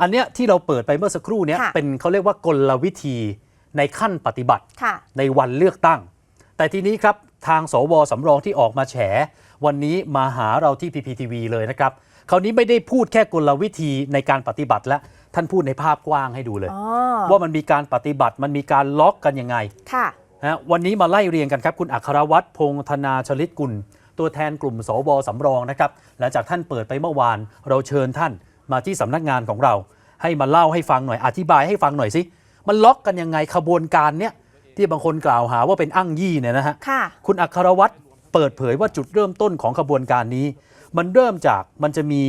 อันเนี้ยที่เราเปิดไปเมื่อสักครู่เนี้ยค่ะ เป็นเขาเรียกว่ากลวิธีในขั้นปฏิบัติ ค่ะ ในวันเลือกตั้ง แต่ทีนี้ครับ ทางสวสำรองที่ออกมาแฉ วันนี้มาหาเราที่ PPTV เลยนะครับ คราวนี้ไม่ได้พูดแค่กลวิธีในการปฏิบัติแล้วท่านพูดในภาพกว้างให้ดูเลย อ๋อ ว่ามันมีการปฏิบัติมันมีการล็อกกันยังไงค่ะนะวันนี้มาไล่เรียงกันครับ คุณอัครวัตรพงษ์ธนาชลิตกุล ตัวแทนกลุ่มสวสำรองนะครับหลังจากท่านเปิดไปเมื่อวาน เราเชิญท่าน มาที่สำนักงานของเรา ให้มาเล่าให้ฟังหน่อยอธิบายให้ฟังหน่อยสิมันล็อกกันยังไงขบวนการเนี้ยที่บางคนกล่าวหาว่าเป็นอ้างยี่เนี่ยนะฮะค่ะคุณอัครวัตรเปิดเผยว่าจุดเริ่มต้นของขบวนการนี้ มันเริ่มจากมันจะมี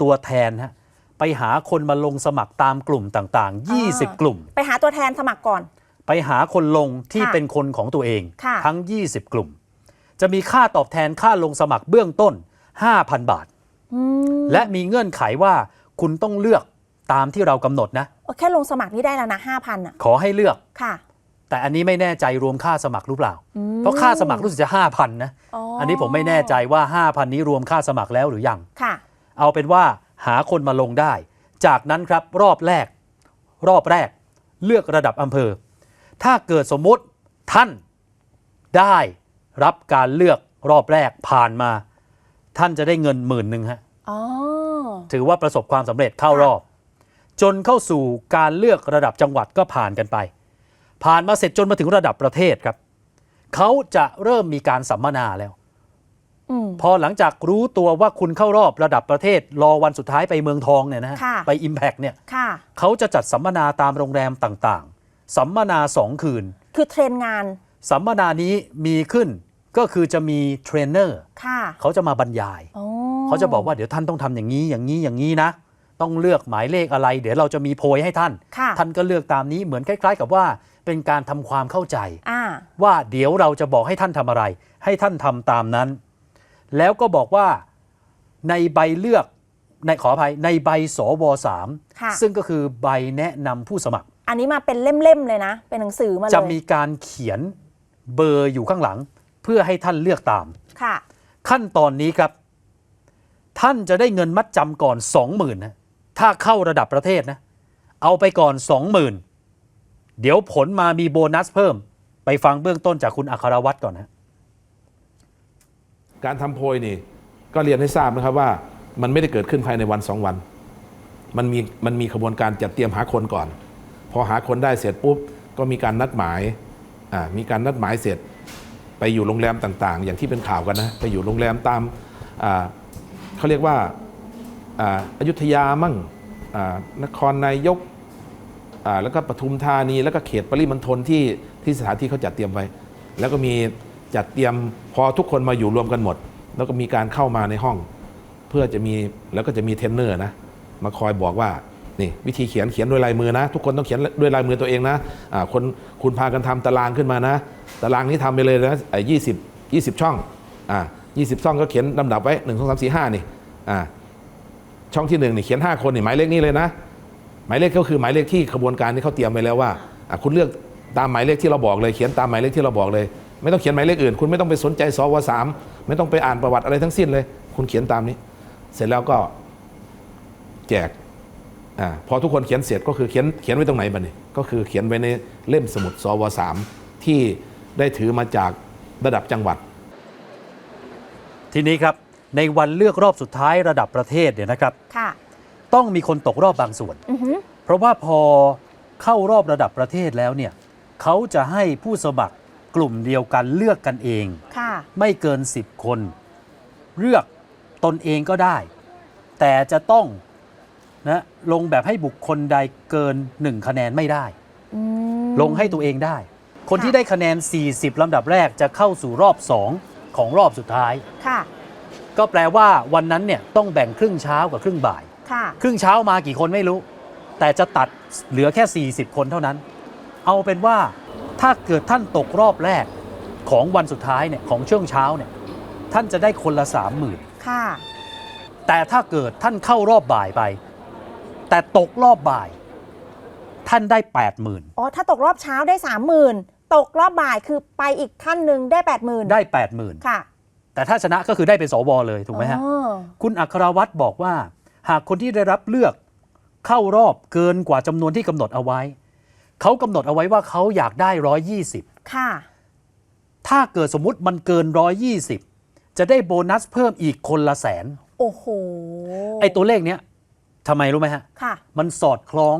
ตัวแทนฮะไปหาคนมาลงสมัครตามกลุ่มต่าง ๆ 20 กลุ่ม ไปหาตัวแทนสมัครก่อน ไปหาคนลงที่ค่ะเป็นคนของตัวเองค่ะทั้ง 20 กลุ่ม จะมีค่าตอบแทนค่าลงสมัครเบื้องต้น 5,000 บาทอืมและมีเงื่อนไขว่า คุณต้องเลือกตามที่เรากำหนดนะโอ้แค่ลงสมัครนี่ได้แล้วนะห้าพันอะ ขอให้เลือก ค่ะ แต่อันนี้ไม่แน่ใจรวมค่าสมัครหรือเปล่า อืม เพราะค่าสมัครรู้สึกจะ5,000นะอ๋ออัอันนี้ผมไม่แน่ใจว่า 5,000 นี้รวมค่าสมัครแล้วหรือยัง ค่ะ เอาเป็นว่าหาคนมาลงได้ จากนั้นครับรอบแรก รอบแรกเลือกระดับอำเภอ ถ้าเกิดสมมุติท่านได้รับการเลือกรอบแรกผ่านมา ท่านจะได้เงินหมื่นหนึ่งฮะ อ๋อ ถือว่าประสบความสำเร็จเข้ารอบ จนเข้าสู่การเลือกระดับจังหวัดก็ผ่านกันไป ผ่านมาเสร็จจนมาถึงระดับประเทศครับเขาจะเริ่มมีการสัมมนาแล้วอืมพอหลังจากรู้ตัวว่าคุณเข้ารอบระดับประเทศ รอวันสุดท้ายไปเมืองทองเนี่ยนะฮะค่ะไป Impact เนี่ยค่ะเขาจะจัดสัมมนาตามโรงแรมต่างๆ สัมมนาสองคืน คือเทรนงาน สัมมนานี้มีขึ้น ก็คือจะมีเทรนเนอร์ค่ะเขาจะมาบรรยายอ๋อเขาจะบอกว่าเดี๋ยวท่านต้องทำอย่างนี้อย่างนี้อย่างนี้นะ ต้องเลือกหมายเลขอะไร เดี๋ยวเราจะมีโพยให้ท่านค่ะท่านก็เลือกตามนี้เหมือนคล้าย ๆ กับว่าเป็นการทำความเข้าใจอ่าว่าเดี๋ยวเราจะบอกให้ท่านทำอะไร ให้ท่านทำตามนั้น แล้วก็บอกว่าในใบเลือกในขออภัยในใบสวสามค่ะซึ่งก็คือใบแนะนำผู้สมัคร อันนี้มาเป็นเล่มๆเลยนะ เป็นหนังสือมาเลยจะมีการเขียนเบอร์อยู่ข้างหลัง เพื่อให้ท่านเลือกตาม ค่ะ ขั้นตอนนี้ครับ ท่านจะได้เงินมัดจำก่อน20,000นะถ้าเข้าระดับประเทศนะ เอาไปก่อน20,000เดี๋ยวผลมามีโบนัสเพิ่ม ไปฟังเบื้องต้นจากคุณอัครวัตรก่อนนะการทำโพยนี่ก็เรียนให้ทราบนะครับว่า มันไม่ได้เกิดขึ้นภายในวันสองวัน มันมีมันมีขบวนการจัดเตรียมหาคนก่อน พอหาคนได้เสร็จปุ๊บ ก็มีการนัดหมายอ่ามีการนัดหมายเสร็จ ไปอยู่โรงแรมต่างๆ อย่างที่เป็นข่าวกันนะ ไปอยู่โรงแรมตามเขาเรียกว่าอายุธยามั่งนครนายกแล้วก็ปทุมธานีแล้วก็เขตปริมณฑลที่ที่สถานที่เขาจัดเตรียมไว้ แล้วก็มีจัดเตรียมพอทุกคนมาอยู่รวมกันหมด แล้วก็มีการเข้ามาในห้อง เพื่อจะมีแล้วก็จะมีเทรนเนอร์นะมาคอยบอกว่านี่วิธีเขียนเขียนด้วยลายมือนะ ทุกคนต้องเขียนด้วยลายมือตัวเองนะอ่าคนคุณพากันทำตารางขึ้นมานะ ตารางนี้ทำไปเลยนะไอ้ยี่สิบยี่สิบช่องอ่ายี่สิบช่องก็เขียนลำดับไว้หนึ่งสองสามสี่ห้านี่อ่าช่องที่หนึ่งนี่เขียนห้าคนนี่หมายเลขนี้เลยนะ หมายเลขก็คือหมายเลขที่ขบวนการที่เขาเตรียมไว้แล้วว่าอะคุณเลือกตามหมายเลขที่เราบอกเลย เขียนตามหมายเลขที่เราบอกเลย ไม่ต้องเขียนหมายเลขอื่น คุณไม่ต้องไปสนใจสวสามไม่ต้องไปอ่านประวัติอะไรทั้งสิ้นเลย คุณเขียนตามนี้ เสร็จแล้วก็แจกอาพอทุกคนเขียนเสร็จก็คือเขียนเขียนไว้ตรงไหนบ้างนี่ก็คือเขียนไว้ในเล่มสมุดสวสามที่ ได้ถือมาจากระดับจังหวัด ทีนี้ครับในวันเลือกรอบสุดท้ายระดับประเทศเนี่ยนะครับ ค่ะ ต้องมีคนตกรอบบางส่วน อือหือเพราะว่าพอเข้ารอบระดับประเทศแล้วเนี่ยเขาจะให้ผู้สมัครกลุ่มเดียวกันเลือกกันเอง ค่ะ ไม่เกิน 10 คน เลือกตนเองก็ได้ แต่จะต้องนะลงแบบให้บุคคลใดเกิน 1 คะแนนไม่ได้ อืมลงให้ตัวเองได้ คนค่ะที่ได้คะแนน 40 ลำดับแรกจะเข้าสู่รอบ 2 ของรอบสุดท้าย ค่ะ ก็แปลว่าวันนั้นเนี่ยต้องแบ่งครึ่งเช้ากับครึ่งบ่าย ค่ะ ครึ่งเช้ามากี่คนไม่รู้ แต่จะตัดเหลือแค่ 40 คนเท่านั้น เอาเป็นว่าถ้าเกิดท่านตกรอบแรกของวันสุดท้ายเนี่ยของช่วงเช้าเนี่ยท่านจะได้คนละ 30,000ค่ะ แต่ถ้าเกิดท่านเข้ารอบบ่ายไป แต่ตกรอบบ่าย ท่านได้ 80,000อ๋อ ถ้าตกรอบเช้าได้สามหมื่น ตกรอบบ่ายคือไปอีกขั้นหนึ่งได้แปดหมื่นได้80,000ค่ะ แต่ถ้าชนะก็คือได้เป็นสวเลยถูกไหมฮะอ๋อคุณอัครวัตรบอกว่า หากคนที่ได้รับเลือกเข้ารอบเกินกว่าจำนวนที่กำหนดเอาไว้ เขากำหนดเอาไว้ว่าเขาอยากได้120ค่ะ ถ้าเกิดสมมุติมันเกิน120จะได้โบนัสเพิ่มอีกคนละแสน โอ้โห ไอ้ตัวเลขเนี้ยทำไมรู้ไหมฮะ ค่ะ มันสอดคล้อง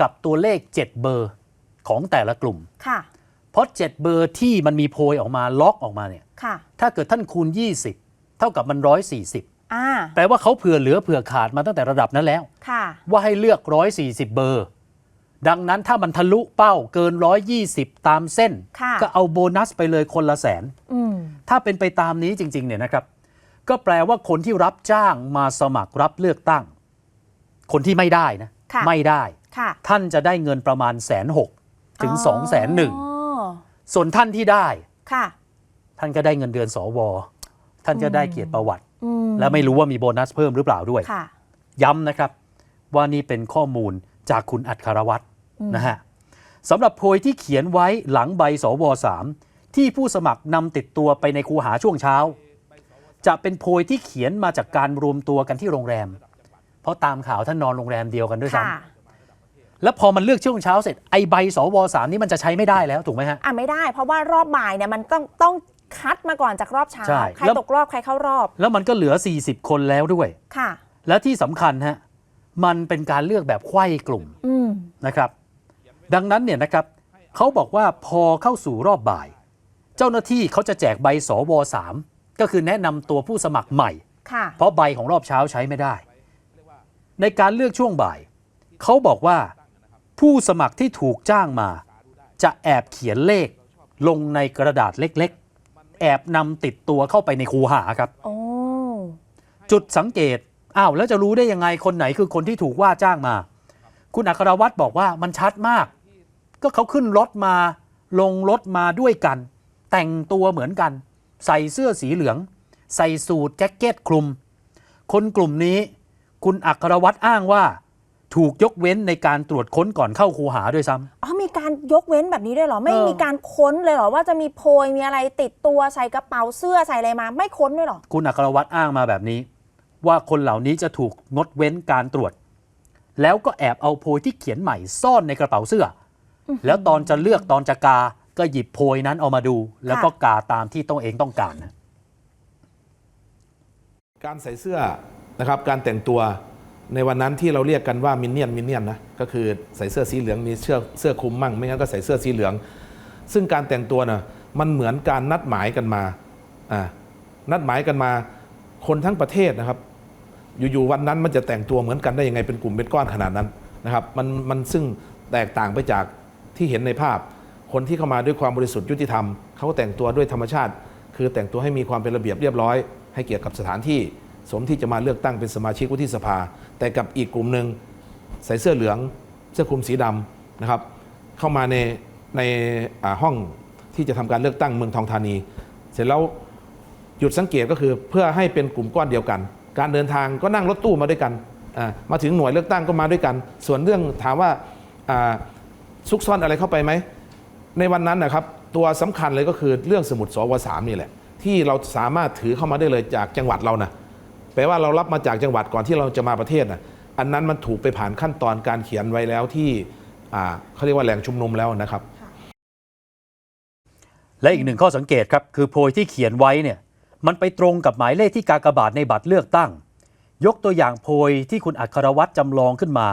กับตัวเลข 7 เบอร์ของแต่ละกลุ่ม ค่ะ เพราะ 7 เบอร์ที่มันมีโพยออกมาล็อกออกมาเนี่ยค่ะถ้าเกิดท่านคูณ 20 เท่ากับมัน 140 อ่าแปลว่าเขาเผื่อเหลือเผื่อขาดมาตั้งแต่ระดับนั้นแล้ว ค่ะ ว่าให้เลือก 140 เบอร์ ดังนั้นถ้ามันทะลุเป้าเกิน 120 ตามเส้น ค่ะ ก็เอาโบนัสไปเลยคนละแสน อืม ถ้าเป็นไปตามนี้จริง ๆ เนี่ยนะครับ ก็แปลว่าคนที่รับจ้างมาสมัครรับเลือกตั้ง คนที่ไม่ได้นะ ค่ะ ไม่ได้ ค่ะ ท่านจะได้เงินประมาณแสนหกถึงสองแสนหนึ่ง อ๋อ ส่วนท่านที่ได้ค่ะ ท่านก็ได้เงินเดือนสวท่านจะได้เกียรติประวัติอืมและไม่รู้ว่ามีโบนัสเพิ่มหรือเปล่าด้วยค่ะย้ำนะครับว่านี่เป็นข้อมูลจากคุณอัครวัตรนะฮะสำหรับโพยที่เขียนไว้หลังใบสว3ที่ผู้สมัครนำติดตัวไปในคูหาช่วงเช้า จะเป็นโพยที่เขียนมาจากการรวมตัวกันที่โรงแรม เพราะตามข่าวท่านนอนโรงแรมเดียวกันด้วยซ้ค่ะำ แล้วพอมันเลือกช่วงเช้าเสร็จไอใบสว3นี่มันจะใช้ไม่ได้แล้วถูกไหมฮะ อะไม่ได้ เพราะว่ารอบบ่ายเนี่ยมันต้องต้องคัดมาก่อนจากรอบเช้าใช่ใครแล้ว ตกรอบใครเข้ารอบแล้วมันก็เหลือ 40 คนแล้วด้วย ค่ะ และที่สำคัญฮะมันเป็นการเลือกแบบไขว้กลุ่ม อืม นะครับดังนั้นเนี่ยนะครับเขาบอกว่าพอเข้าสู่รอบบ่าย เจ้าหน้าที่เขาจะแจกใบสว3ก็คือแนะนำตัวผู้สมัครใหม่ ค่ะ เพราะใบของรอบเช้าใช้ไม่ได้ ในการเลือกช่วงบ่าย เขาบอกว่า ผู้สมัครที่ถูกจ้างมา จะแอบเขียนเลขลงในกระดาษเล็กๆ แอบนำติดตัวเข้าไปในคูหาครับโอ้จุดสังเกต อ้าว แล้วจะรู้ได้ยังไงคนไหนคือคนที่ถูกว่าจ้างมา คุณอัครวัตรบอกว่ามันชัดมาก ก็เขาขึ้นรถมา ลงรถมาด้วยกัน แต่งตัวเหมือนกัน ใส่เสื้อสีเหลือง ใส่สูทแจ็คเก็ตคลุม คนกลุ่มนี้ คุณอัครวัตรอ้างว่า ถูกยกเว้นในการตรวจค้นก่อนเข้าคูหาด้วยซ้ำ อ๋อมีการยกเว้นแบบนี้ด้วยเหรอ ไม่เออ มีการค้นเลยเหรอ ว่าจะมีโพยมีอะไรติดตัวใส่กระเป๋าเสื้อใส่อะไรมา ไม่ค้นด้วยเหรอ คุณอัครวัตรอ้างมาแบบนี้ ว่าคนเหล่านี้จะถูกงดเว้นการตรวจ แล้วก็แอบเอาโพยที่เขียนใหม่ซ่อนในกระเป๋าเสื้ออแล้วตอนจะเลือกตอนจะกา ก็หยิบโพยนั้นเอามาดู แล้วก็กาตามที่ต้องเองต้องการนะ การใส่เสื้อนะครับการแต่งตัว ในวันนั้นที่เราเรียกกันว่ามินเนี่ยนมินเนี่ยนนะก็คือใส่เสื้อสีเหลืองมีเสื้อเสื้อคลุมมั่ง ไม่งั้นก็ใส่เสื้อสีเหลือง ซึ่งการแต่งตัวนะมันเหมือนการนัดหมายกันมาอ่านัดหมายกันมา คนทั้งประเทศนะครับ อยู่ๆวันนั้นมันจะแต่งตัวเหมือนกันได้ยังไงเป็นกลุ่มเป็นก้อนขนาดนั้นนะครับมันมันซึ่งแตกต่างไปจากที่เห็นในภาพ คนที่เข้ามาด้วยความบริสุทธิ์ยุติธรรมเขาแต่งตัวด้วยธรรมชาติ คือแต่งตัวให้มีความเป็นระเบียบเรียบร้อย ให้เกียรติกับสถานที่ สมที่จะมาเลือกตั้งเป็นสมาชิกวุฒิสภา แต่กับอีกกลุ่มหนึ่งใส่เสื้อเหลืองเสื้อคลุมสีดำนะครับ เข้ามาในในห้องที่จะทำการเลือกตั้งเมืองทองธานี เสร็จแล้วหยุดสังเกตก็คือเพื่อให้เป็นกลุ่มก้อนเดียวกัน การเดินทางก็นั่งรถตู้มาด้วยกัน มาถึงหน่วยเลือกตั้งก็มาด้วยกัน ส่วนเรื่องถามว่าซุกซ่อนอะไรเข้าไปไหม ในวันนั้นนะครับตัวสำคัญเลยก็คือเรื่องสมุดสวสามนี่แหละ ที่เราสามารถถือเข้ามาได้เลยจากจังหวัดเรานะ แปลว่าเรารับมาจากจังหวัดก่อนที่เราจะมาประเทศนะอันนั้นมันถูกไปผ่านขั้นตอนการเขียนไว้แล้วที่อ่าเขาเรียกว่าแหล่งชุมนุมแล้วนะครับ และอีกหนึ่งข้อสังเกตครับคือโพยที่เขียนไว้เนี่ยมันไปตรงกับหมายเลขที่กากบาทในบัตรเลือกตั้ง ยกตัวอย่างโพยที่คุณอัครวัตรจำลองขึ้นมา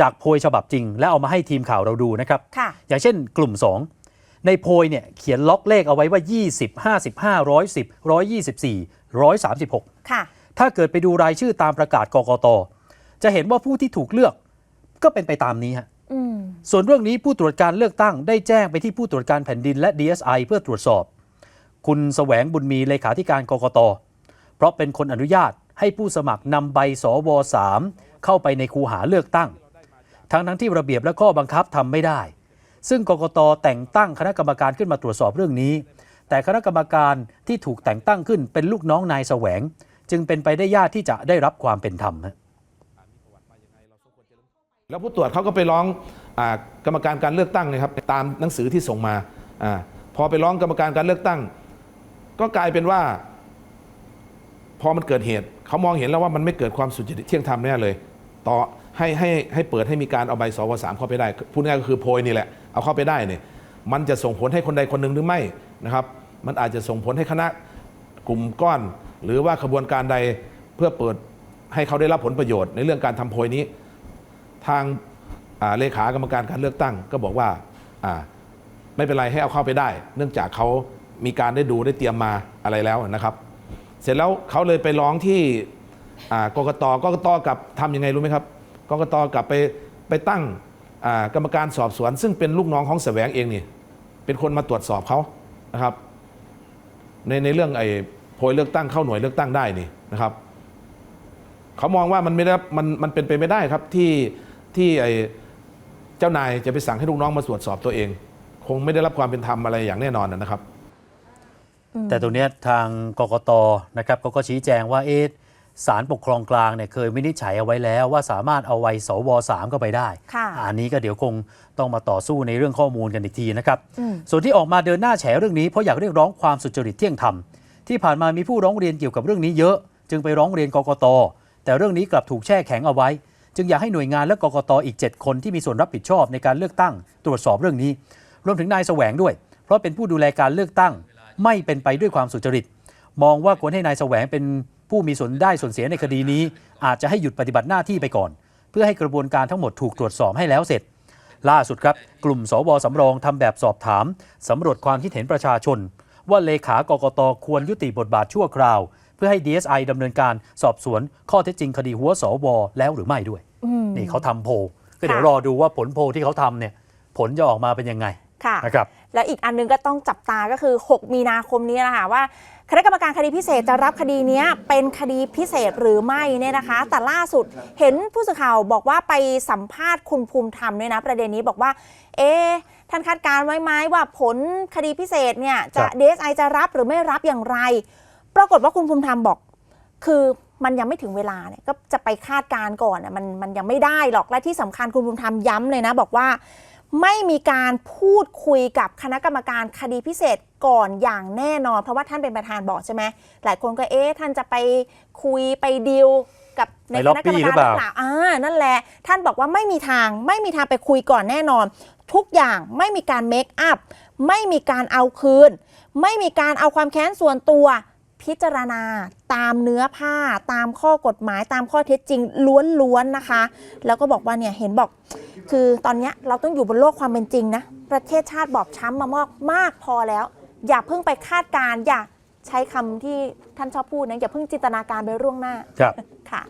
จากโพยฉบับจริง และเอามาให้ทีมข่าวเราดูนะครับค่ะอย่างเช่นกลุ่ม 2 ในโพยเนี่ยเขียนล็อกเลขเอาไว้ว่า 20 55 110 124 136ค่ะ ถ้าเกิดไปดูรายชื่อตามประกาศกกต จะเห็นว่าผู้ที่ถูกเลือกก็เป็นไปตามนี้ฮะอืมส่วนเรื่องนี้ผู้ตรวจการเลือกตั้งได้แจ้งไปที่ผู้ตรวจการแผ่นดินและ DSI เพื่อตรวจสอบ คุณแสวงบุญมีเลขาธิการกกต เพราะเป็นคนอนุญาตให้ผู้สมัครนำใบสว3เข้าไปในคูหาเลือกตั้ง ทั้งทั้งที่ระเบียบและข้อบังคับทำไม่ได้ ซึ่งกกตแต่งตั้งคณะกรรมการขึ้นมาตรวจสอบเรื่องนี้ แต่คณะกรรมการที่ถูกแต่งตั้งขึ้นเป็นลูกน้องนายแสวง จึงเป็นไปได้ยากที่จะได้รับความเป็นธรรมแล้วผู้ตรวจเขาก็ไปร้องอกรรมการการเลือกตั้งนะครับตามหนังสือที่ส่งมาอพอไปร้องกรรมการการเลือกตั้ง ก็กลายเป็นว่า พอมันเกิดเหตุเขามองเห็นแล้วว่ามันไม่เกิดความสุจริตเที่ยงธรรมแน่เลย ต่อให้ให้ให้เปิดให้มีการเอาใบสวสามเข้าไปได้พูดง่ายก็คือโพยนี่แหละเอาเข้าไปได้เนี่ยมันจะส่งผลให้คนใดคนหนึ่งหรือไม่นะครับ มันอาจจะส่งผลให้คณะกลุ่มก้อน หรือว่าขบวนการใดเพื่อเปิดให้เขาได้รับผลประโยชน์ในเรื่องการทำโพยนี้ ทางเลขากรรมการการเลือกตั้ง ก็บอกว่าไม่เป็นไรให้เอาเข้าไปได้ เนื่องจากเขามีการได้ดูได้เตรียมมาอะไรแล้วนะครับ เสร็จแล้วเขาเลยไปร้องที่กกตกกตกับทำยังไงรู้ไหมครับกกตกับไปไปตั้งกรรมการสอบสวน ซึ่งเป็นลูกน้องของแสวงเองนี่เป็นคนมาตรวจสอบเขานะครับในในเรื่องไอ้ โพยเลือกตั้งเข้าหน่วยเลือกตั้งได้นี่นะครับเขามองว่ามันไม่ได้มันมันเป็นไปไม่ได้ครับที่ที่ไอ้เจ้านายจะไปสั่งให้ลูกน้องมาตรวจสอบตัวเอง คงไม่ได้รับความเป็นธรรมอะไรอย่างแน่นอนนะครับ แต่ตรงเนี้ยทางกกตนะครับเขาก็ชี้แจงว่าเอะศาลปกครองกลางเนี่ยเคยวินิจฉัยเอาไว้แล้วว่าสามารถเอาไว้สวสามเข้าไปได้ค่ะอันนี้ก็เดี๋ยวคงต้องมาต่อสู้ในเรื่องข้อมูลกันอีกทีนะครับอืมส่วนที่ออกมาเดินหน้าแฉเรื่องนี้เพราะอยากเรียกร้องความสุจริตเที่ยงธรรม ที่ผ่านมามีผู้ร้องเรียนเกี่ยวกับเรื่องนี้เยอะ จึงไปร้องเรียนกกต แต่เรื่องนี้กลับถูกแช่แข็งเอาไว้ จึงอยากให้หน่วยงานและกกตอีก 7 คนที่มีส่วนรับผิดชอบในการเลือกตั้ง ตรวจสอบเรื่องนี้ รวมถึงนายแสวงด้วย เพราะเป็นผู้ดูแลการเลือกตั้ง ไม่เป็นไปด้วยความสุจริต มองว่าควรให้นายแสวงเป็นผู้มีส่วนได้ส่วนเสียในคดีนี้ อาจจะให้หยุดปฏิบัติหน้าที่ไปก่อน เพื่อให้กระบวนการทั้งหมดถูกตรวจสอบให้แล้วเสร็จ ล่าสุดครับ กลุ่มสวสำรองทำแบบสอบถามสำรวจความคิดเห็นประชาชน ว่าเลขากกตควรยุติบทบาทชั่วคราว เพื่อให้ DSI ดำเนินการสอบสวนข้อเท็จจริงคดีหัวสวแล้วหรือไม่ด้วยอืมนี่เขาทำโพลก็เดี๋ยวค่ะรอดูว่าผลโพลที่เขาทำเนี่ยผลจะออกมาเป็นยังไงค่ะนะครับแล้วอีกอันนึงก็ต้องจับตาก็คือ 6 มีนาคมนี้นะคะว่าคณะกรรมการคดีพิเศษจะรับคดีเนี้ยเป็นคดีพิเศษหรือไม่เนี่ยนะคะ แต่ล่าสุดเห็นผู้สื่อข่าวบอกว่าไปสัมภาษณ์คุณภูมิธรรมด้วยนะประเด็นนี้บอกว่า เอ๊ะ ท่านคาดการณ์ไว้ไหมว่าผลคดีพิเศษเนี่ยจะครับ DSI จะรับหรือไม่รับอย่างไร ปรากฏว่าคุณภูมิธรรมบอก คือมันยังไม่ถึงเวลาเนี่ยก็จะไปคาดการณ์ก่อนน่ะมันมันยังไม่ได้หรอกและที่สำคัญคุณภูมิธรรมย้ำเลยนะ บอกว่าไม่มีการพูดคุยกับคณะกรรมการคดีพิเศษก่อนอย่างแน่นอน เพราะว่าท่านเป็นประธานบอกใช่ไหมหลายคนก็เอ๊ะท่านจะไปคุยไปดีลกับในไปคล็อบณะกรรมบี้การหรือเปล่าหรือเปล่าอ่านั่นแหละ ท่านบอกว่าไม่มีทางไม่มีทางไปคุยก่อนแน่นอน ทุกอย่างไม่มีการเมคอัพไม่มีการเอาคืน ไม่มีการเอาความแค้นส่วนตัว พิจารณาตามเนื้อผ้า ตามข้อกฎหมายตามข้อเท็จจริงล้วนๆนะคะ แล้วก็บอกว่าเนี่ยเห็นบอก คือตอนเนี้ยเราต้องอยู่บนโลกความเป็นจริงนะ ประเทศชาติบอบช้ำมามากมากพอแล้ว อย่าเพิ่งไปคาดการณ์อย่าใช้คำที่ท่านชอบพูดนะอย่าเพิ่งจินตนาการไปล่วงหน้าครับค่ะ